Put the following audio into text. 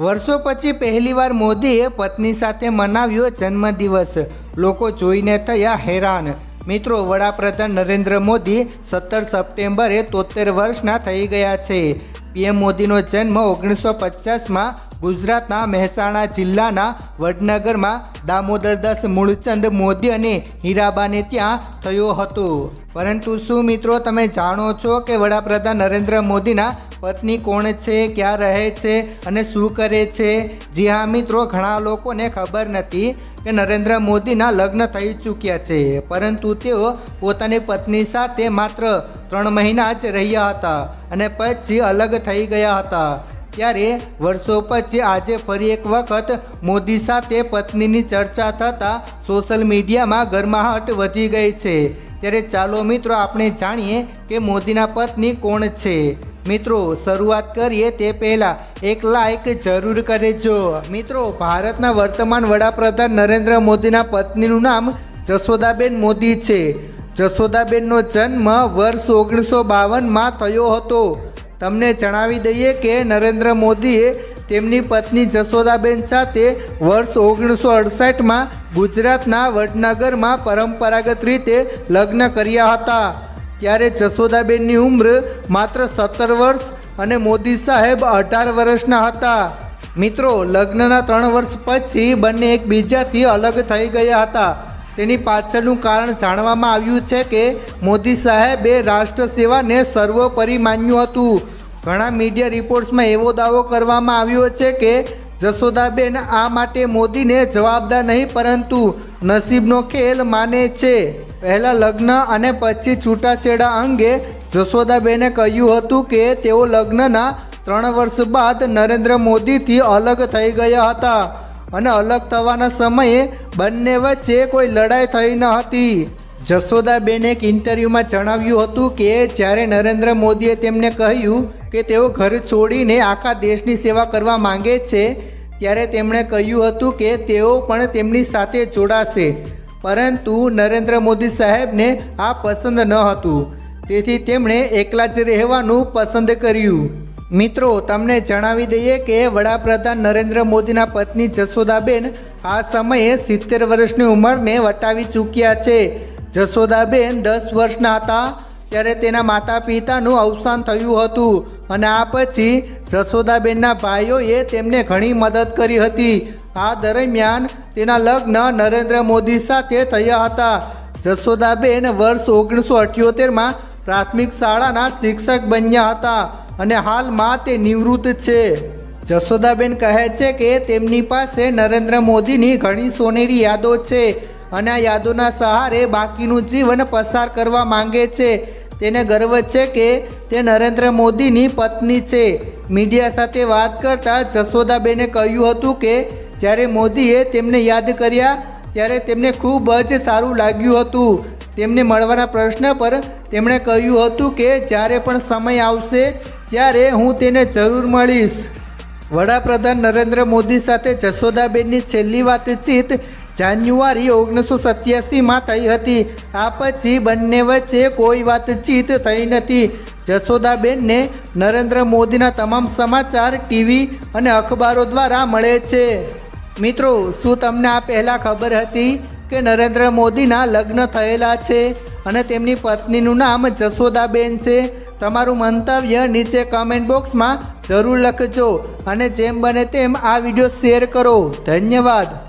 વર્ષો પછી પહેલીવાર મોદીએ પત્ની સાથે મનાવ્યો જન્મદિવસ. લોકો જોઈને થયા હેરાન. મિત્રો, વડાપ્રધાન નરેન્દ્ર મોદી સત્તર સપ્ટેમ્બરે તોતેર વર્ષના થઈ ગયા છે. પીએમ મોદીનો જન્મ ઓગણીસો પચાસમાં ગુજરાતના મહેસાણા જિલ્લાના વડનગરમાં દામોદરદાસ મૂળચંદ મોદી અને હીરાબાને ત્યાં થયો હતો. પરંતુ શું મિત્રો તમે જાણો છો કે વડાપ્રધાન નરેન્દ્ર મોદીના પત્ની કોણ છે, ક્યાં રહે છે અને શું કરે છે? જી હા મિત્રો, ઘણા લોકોને ખબર નથી કે નરેન્દ્ર મોદીના લગ્ન થઈ ચૂક્યા છે, પરંતુ તેઓ પોતાની પત્ની સાથે માત્ર ત્રણ મહિના જ રહ્યા હતા અને પછી અલગ થઈ ગયા હતા. ત્યારે વર્ષો પછી આજે ફરી એક વખત મોદી સાથે પત્નીની ચર્ચા થતાં સોશિયલ મીડિયામાં ગરમાહટ વધી ગઈ છે. ત્યારે ચાલો મિત્રો આપણે જાણીએ કે મોદીના પત્ની કોણ છે. મિત્રો, શરૂઆત કરીએ તે પહેલાં એક લાઇક જરૂર કરજો. મિત્રો, ભારતના વર્તમાન વડાપ્રધાન નરેન્દ્ર મોદીના પત્નીનું નામ જશોદાબેન મોદી છે. જશોદાબેનનો જન્મ વર્ષ ઓગણીસો બાવનમાં થયો હતો. તમને જણાવી દઈએ કે નરેન્દ્ર મોદીએ તેમની પત્ની જશોદાબેન સાથે વર્ષ ઓગણીસો અડસઠમાં ગુજરાતના વડનગરમાં પરંપરાગત રીતે લગ્ન કર્યા હતા. ત્યારે જશોદાબેનની ઉંમર માત્ર સત્તર વર્ષ અને મોદી સાહેબ અઢાર વર્ષના હતા. મિત્રો, લગ્નના ત્રણ વર્ષ પછી બંને એકબીજાથી અલગ થઈ ગયા હતા. તેની પાછળનું કારણ જાણવામાં આવ્યું છે કે મોદી સાહેબે રાષ્ટ્ર સેવાને સર્વોપરી માન્યું હતું. ઘણા મીડિયા રિપોર્ટ્સમાં એવો દાવો કરવામાં આવ્યો છે કે જશોદાબેન આ માટે મોદીને જવાબદાર નહીં, પરંતુ નસીબનો ખેલ માને છે. પહેલા લગ્ન અને પછી છૂટાછેડા અંગે જશોદાબેને કહ્યું હતું કે તેઓ લગ્નના ત્રણ વર્ષ બાદ નરેન્દ્ર મોદીથી અલગ થઈ ગયા હતા અને અલગ થવાના સમયે બંને વચ્ચે કોઈ લડાઈ થઈ ન હતી. જશોદાબેને એક ઇન્ટરવ્યૂમાં જણાવ્યું હતું કે, જ્યારે નરેન્દ્ર મોદીએ તેમને કહ્યું કે તેઓ ઘર છોડીને આખા દેશની સેવા કરવા માંગે છે, ત્યારે તેમણે કહ્યું હતું કે તેઓ પણ તેમની સાથે જોડાશે. પરંતુ નરેન્દ્ર મોદી સાહેબને આ પસંદ ન હતું. તેથી તેમણે એકલા જ રહેવાનું પસંદ કર્યું. મિત્રો, તમને જણાવી દઈએ કે વડાપ્રધાન નરેન્દ્ર મોદીના પત્ની જશોદાબેન આ સમયે સિત્તેર વર્ષની ઉંમરને વટાવી ચૂક્યા છે. જશોદાબેન દસ વર્ષના હતા ત્યારે તેના માતા પિતાનું અવસાન થયું હતું અને આ પછી જશોદાબેનના ભાઈઓએ તેમને ઘણી મદદ કરી હતી. આ દરમિયાન તેના લગ્ન નરેન્દ્ર મોદી સાથે થયા હતા. જશોદાબેન વર્ષ ઓગણીસો અઠ્યોતેરમાં પ્રાથમિક શાળાના શિક્ષક બન્યા હતા. અને હાલમાં તે નિવૃત્ત છે. જશોદાબેન કહે છે કે તેમની પાસે નરેન્દ્ર મોદીની ઘણી સોનેરી યાદો છે અને આ યાદોના સહારે બાકીનું જીવન પસાર કરવા માંગે છે. તેને ગર્વ છે કે તે નરેન્દ્ર મોદીની પત્ની છે. મીડિયા સાથે વાત કરતાં જશોદાબેને કહ્યું હતું કે જ્યારે મોદીએ તેમને યાદ કર્યા ત્યારે તેમને ખૂબ જ સારું લાગ્યું હતું. તેમને મળવાના પ્રશ્ન પર તેમણે કહ્યું હતું કે જ્યારે પણ સમય આવશે ત્યારે હું તેને જરૂર મળીશ. વડાપ્રધાન નરેન્દ્ર મોદી સાથે જશોદાબેનની છેલ્લી વાતચીત જાન્યુઆરી ઓગણીસો સત્યાસીમાં થઈ હતી. આ પછી બંને વચ્ચે કોઈ વાતચીત થઈ નથી. જશોદાબેનને નરેન્દ્ર મોદીના તમામ સમાચાર, ટીવી અને અખબારો દ્વારા મળે છે. મિત્રો, શું તમને આ પહેલાં ખબર હતી કે નરેન્દ્ર મોદીના લગ્ન થયેલા છે અને તેમની પત્નીનું નામ જશોદાબેન છે? તમારું મંતવ્ય નીચે કમેન્ટ બોક્સમાં જરૂર લખજો અને જેમ બને તેમ આ વીડિયો શેર કરો. ધન્યવાદ.